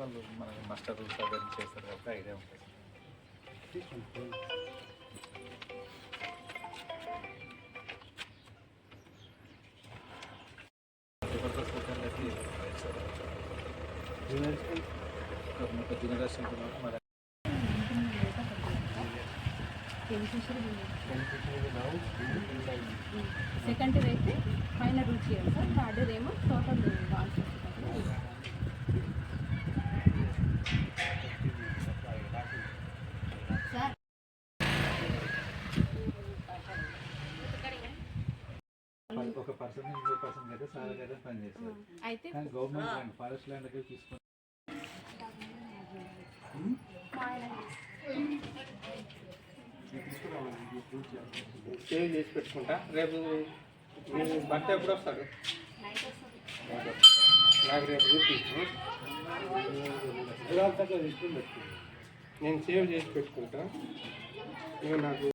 వాళ్ళు మనకి master rules చేస్తారు కాబట్టి ఐడియా ఉంటుంది. జనరేషన్ మన సెకండ్ ఇయర్ అయితే ఫైనల్ రుచి చేయాలి సార్. థర్డ్ ఏమో టోటల్ ఆన్సర్ ఒక పర్సన్ ఇంకో పర్సన్ అయితే సార్ అయితే పని చేస్తారు. అయితే కానీ గవర్నమెంట్ ల్యాండ్ ఫారెస్ట్ ల్యాండ్ దగ్గర తీసుకొని సేవ్ చేసి పెట్టుకుంటా. రేపు మీ భర్త ఎప్పుడు వస్తాడు? నాకు రేపు చూపించు నేను సేవ్ చేసి పెట్టుకుంటా. నువ్వు నాకు